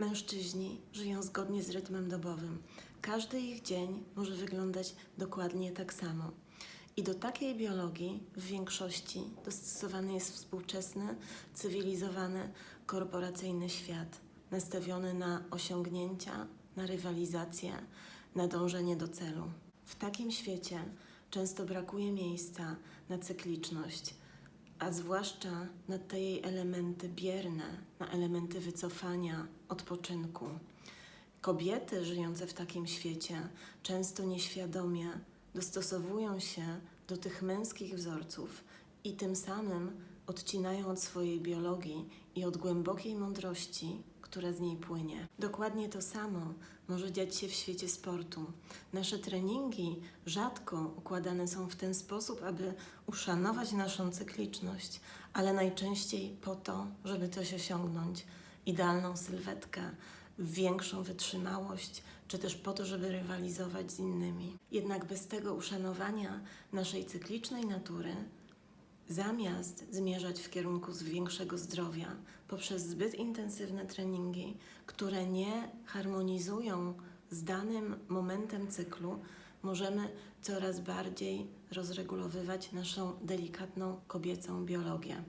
Mężczyźni żyją zgodnie z rytmem dobowym. Każdy ich dzień może wyglądać dokładnie tak samo. I do takiej biologii w większości dostosowany jest współczesny, cywilizowany, korporacyjny świat, nastawiony na osiągnięcia, na rywalizację, na dążenie do celu. W takim świecie często brakuje miejsca na cykliczność, a zwłaszcza na te jej elementy bierne, na elementy wycofania, odpoczynku. Kobiety żyjące w takim świecie często nieświadomie dostosowują się do tych męskich wzorców i tym samym odcinają od swojej biologii i od głębokiej mądrości, która z niej płynie. Dokładnie to samo może dziać się w świecie sportu. Nasze treningi rzadko układane są w ten sposób, aby uszanować naszą cykliczność, ale najczęściej po to, żeby coś osiągnąć idealną sylwetkę, większą wytrzymałość, czy też po to, żeby rywalizować z innymi. Jednak bez tego uszanowania naszej cyklicznej natury, zamiast zmierzać w kierunku większego zdrowia poprzez zbyt intensywne treningi, które nie harmonizują z danym momentem cyklu, możemy coraz bardziej rozregulowywać naszą delikatną kobiecą biologię.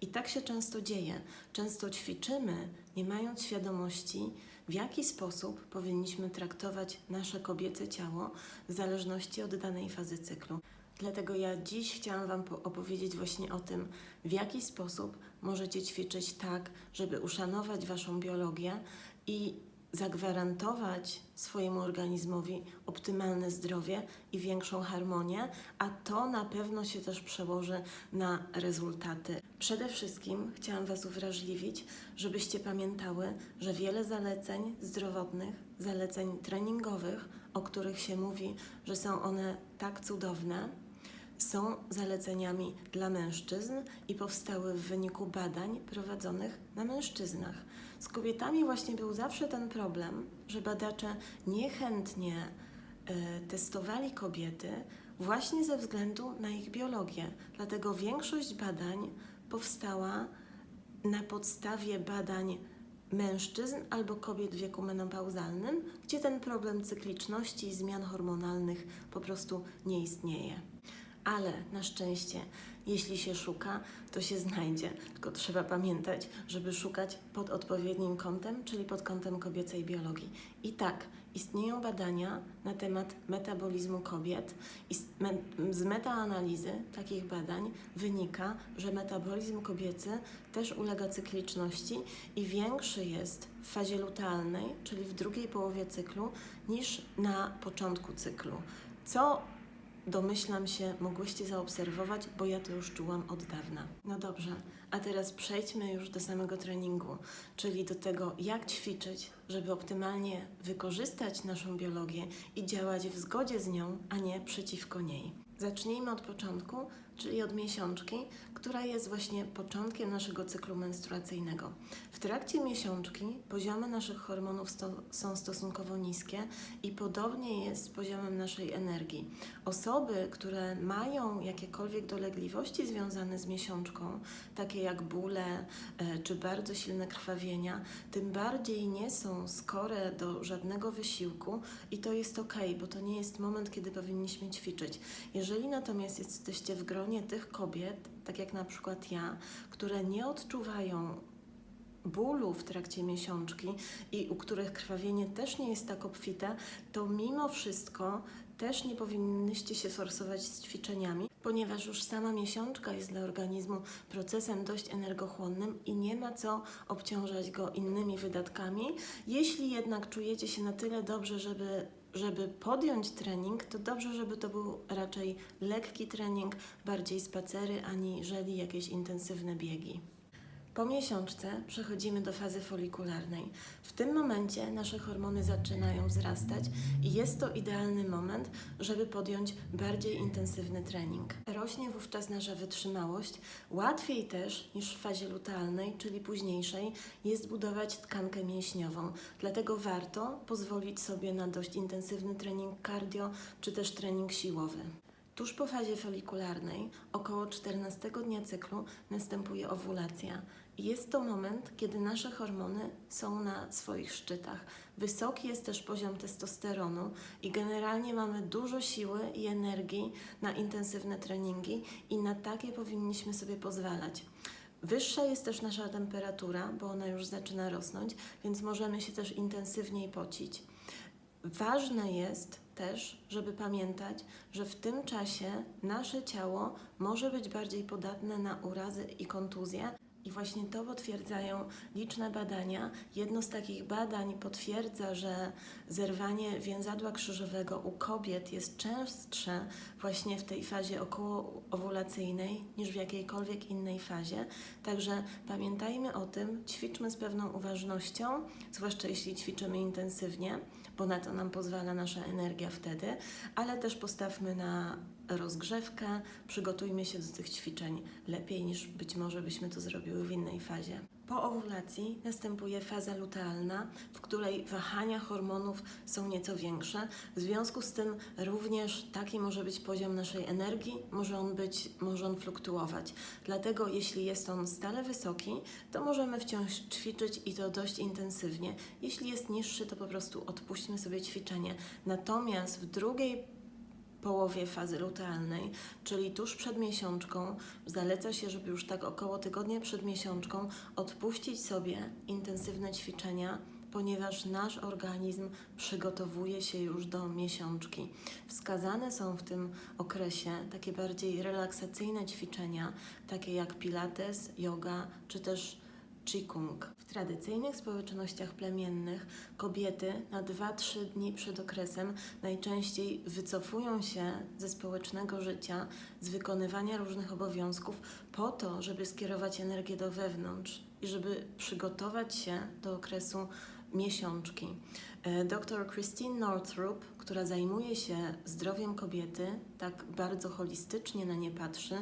I tak się często dzieje. Często ćwiczymy, nie mając świadomości, w jaki sposób powinniśmy traktować nasze kobiece ciało w zależności od danej fazy cyklu. Dlatego ja dziś chciałam Wam po- opowiedzieć właśnie o tym, w jaki sposób możecie ćwiczyć tak, żeby uszanować Waszą biologię i zagwarantować swojemu organizmowi optymalne zdrowie i większą harmonię, a to na pewno się też przełoży na rezultaty. Przede wszystkim chciałam Was uwrażliwić, żebyście pamiętały, że wiele zaleceń zdrowotnych, zaleceń treningowych, o których się mówi, że są one tak cudowne, są zaleceniami dla mężczyzn i powstały w wyniku badań prowadzonych na mężczyznach. Z kobietami właśnie był zawsze ten problem, że badacze niechętnie e, testowali kobiety właśnie ze względu na ich biologię. Dlatego większość badań powstała na podstawie badań mężczyzn albo kobiet w wieku menopauzalnym, gdzie ten problem cykliczności i zmian hormonalnych po prostu nie istnieje. Ale na szczęście, jeśli się szuka, to się znajdzie. Tylko trzeba pamiętać, żeby szukać pod odpowiednim kątem, czyli pod kątem kobiecej biologii. I tak, istnieją badania na temat metabolizmu kobiet i z, me, z metaanalizy takich badań wynika, że metabolizm kobiecy też ulega cykliczności i większy jest w fazie lutealnej, czyli w drugiej połowie cyklu, niż na początku cyklu. Co domyślam się, mogłyście zaobserwować, bo ja to już czułam od dawna. No dobrze, a teraz przejdźmy już do samego treningu, czyli do tego, jak ćwiczyć, żeby optymalnie wykorzystać naszą biologię i działać w zgodzie z nią, a nie przeciwko niej. Zacznijmy od początku, czyli od miesiączki, która jest właśnie początkiem naszego cyklu menstruacyjnego. W trakcie miesiączki poziomy naszych hormonów sto, są stosunkowo niskie i podobnie jest z poziomem naszej energii. Osoby, które mają jakiekolwiek dolegliwości związane z miesiączką, takie jak bóle e, czy bardzo silne krwawienia, tym bardziej nie są skore do żadnego wysiłku i to jest ok, bo to nie jest moment, kiedy powinniśmy ćwiczyć. Jeżeli natomiast jesteście w gronie tych kobiet, tak jak na przykład ja, które nie odczuwają bólu w trakcie miesiączki i u których krwawienie też nie jest tak obfite, to mimo wszystko też nie powinnyście się forsować z ćwiczeniami, ponieważ już sama miesiączka jest dla organizmu procesem dość energochłonnym i nie ma co obciążać go innymi wydatkami. Jeśli jednak czujecie się na tyle dobrze, żeby żeby podjąć trening, to dobrze, żeby to był raczej lekki trening, bardziej spacery, aniżeli jakieś intensywne biegi. Po miesiączce przechodzimy do fazy folikularnej. W tym momencie nasze hormony zaczynają wzrastać i jest to idealny moment, żeby podjąć bardziej intensywny trening. Rośnie wówczas nasza wytrzymałość. Łatwiej też niż w fazie lutealnej, czyli późniejszej, jest budować tkankę mięśniową. Dlatego warto pozwolić sobie na dość intensywny trening cardio czy też trening siłowy. Tuż po fazie folikularnej, około 14 dnia cyklu, następuje owulacja jest to moment, kiedy nasze hormony są na swoich szczytach. Wysoki jest też poziom testosteronu i generalnie mamy dużo siły i energii na intensywne treningi i na takie powinniśmy sobie pozwalać. Wyższa jest też nasza temperatura, bo ona już zaczyna rosnąć, więc możemy się też intensywniej pocić. Ważne jest też, żeby pamiętać, że w tym czasie nasze ciało może być bardziej podatne na urazy i kontuzje. I właśnie to potwierdzają liczne badania. Jedno z takich badań potwierdza, że zerwanie więzadła krzyżowego u kobiet jest częstsze właśnie w tej fazie okołoowulacyjnej niż w jakiejkolwiek innej fazie. Także pamiętajmy o tym, ćwiczmy z pewną uważnością, zwłaszcza jeśli ćwiczymy intensywnie, bo na to nam pozwala nasza energia wtedy, ale też postawmy na rozgrzewkę, przygotujmy się do tych ćwiczeń lepiej niż być może byśmy to zrobiły w innej fazie. Po owulacji następuje faza lutealna, w której wahania hormonów są nieco większe. W związku z tym również taki może być poziom naszej energii, może on być, może on fluktuować. Dlatego jeśli jest on stale wysoki, to możemy wciąż ćwiczyć i to dość intensywnie. Jeśli jest niższy, to po prostu odpuśćmy sobie ćwiczenie. Natomiast w drugiej połowie fazy lutealnej, czyli tuż przed miesiączką, zaleca się, żeby już tak około tygodnia przed miesiączką odpuścić sobie intensywne ćwiczenia, ponieważ nasz organizm przygotowuje się już do miesiączki. Wskazane są w tym okresie takie bardziej relaksacyjne ćwiczenia, takie jak pilates, yoga czy też Qigong. W tradycyjnych społecznościach plemiennych kobiety na 2-3 dni przed okresem najczęściej wycofują się ze społecznego życia, z wykonywania różnych obowiązków po to, żeby skierować energię do wewnątrz i żeby przygotować się do okresu miesiączki. E, Dr Christine Northrup, która zajmuje się zdrowiem kobiety, tak bardzo holistycznie na nie patrzy,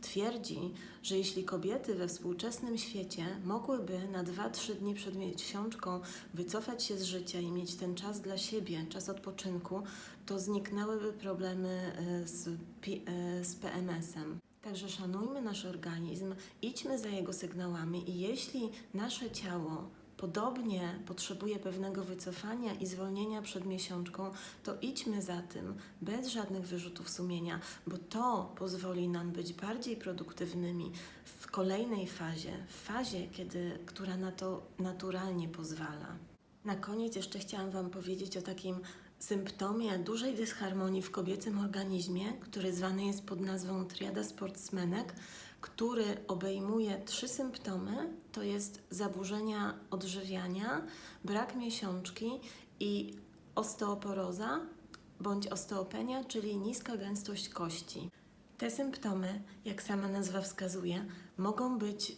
twierdzi, że jeśli kobiety we współczesnym świecie mogłyby na 2-3 dni przed miesiączką wycofać się z życia i mieć ten czas dla siebie, czas odpoczynku, to zniknęłyby problemy e, z, e, z PMS-em. Także szanujmy nasz organizm, idźmy za jego sygnałami i jeśli nasze ciało podobnie potrzebuje pewnego wycofania i zwolnienia przed miesiączką, to idźmy za tym bez żadnych wyrzutów sumienia, bo to pozwoli nam być bardziej produktywnymi w kolejnej fazie, w fazie, kiedy, która na to naturalnie pozwala. Na koniec jeszcze chciałam Wam powiedzieć o takim symptomie dużej dysharmonii w kobiecym organizmie, który zwany jest pod nazwą triada sportsmenek, który obejmuje trzy symptomy: to jest zaburzenia odżywiania, brak miesiączki i osteoporoza bądź osteopenia, czyli niska gęstość kości. Te symptomy, jak sama nazwa wskazuje, mogą być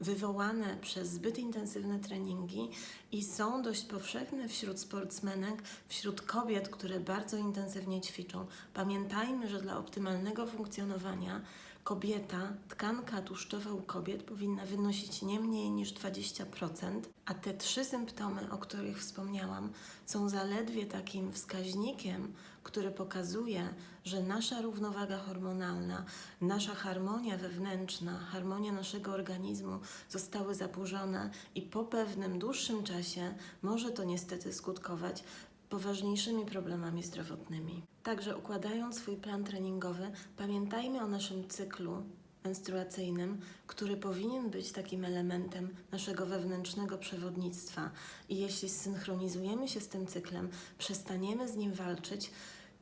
wywołane przez zbyt intensywne treningi i są dość powszechne wśród sportsmenek, wśród kobiet, które bardzo intensywnie ćwiczą. Pamiętajmy, że dla optymalnego funkcjonowania kobieta, tkanka tłuszczowa u kobiet powinna wynosić nie mniej niż 20%, a te trzy symptomy, o których wspomniałam, są zaledwie takim wskaźnikiem, który pokazuje, że nasza równowaga hormonalna, nasza harmonia wewnętrzna, harmonia naszego organizmu zostały zaburzone i po pewnym dłuższym czasie może to niestety skutkować poważniejszymi problemami zdrowotnymi. Także układając swój plan treningowy, pamiętajmy o naszym cyklu menstruacyjnym, który powinien być takim elementem naszego wewnętrznego przewodnictwa. I jeśli zsynchronizujemy się z tym cyklem, przestaniemy z nim walczyć,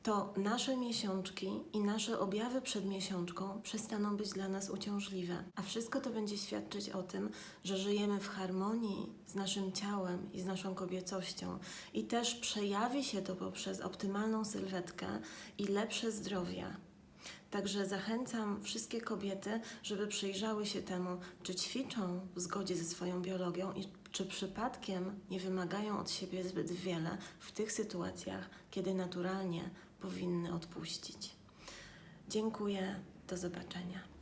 to nasze miesiączki i nasze objawy przed miesiączką przestaną być dla nas uciążliwe. A wszystko to będzie świadczyć o tym, że żyjemy w harmonii z naszym ciałem i z naszą kobiecością. I też przejawi się to poprzez optymalną sylwetkę i lepsze zdrowie. Także zachęcam wszystkie kobiety, żeby przyjrzały się temu, czy ćwiczą w zgodzie ze swoją biologią i czy przypadkiem nie wymagają od siebie zbyt wiele w tych sytuacjach, kiedy naturalnie powinny odpuścić. Dziękuję, do zobaczenia.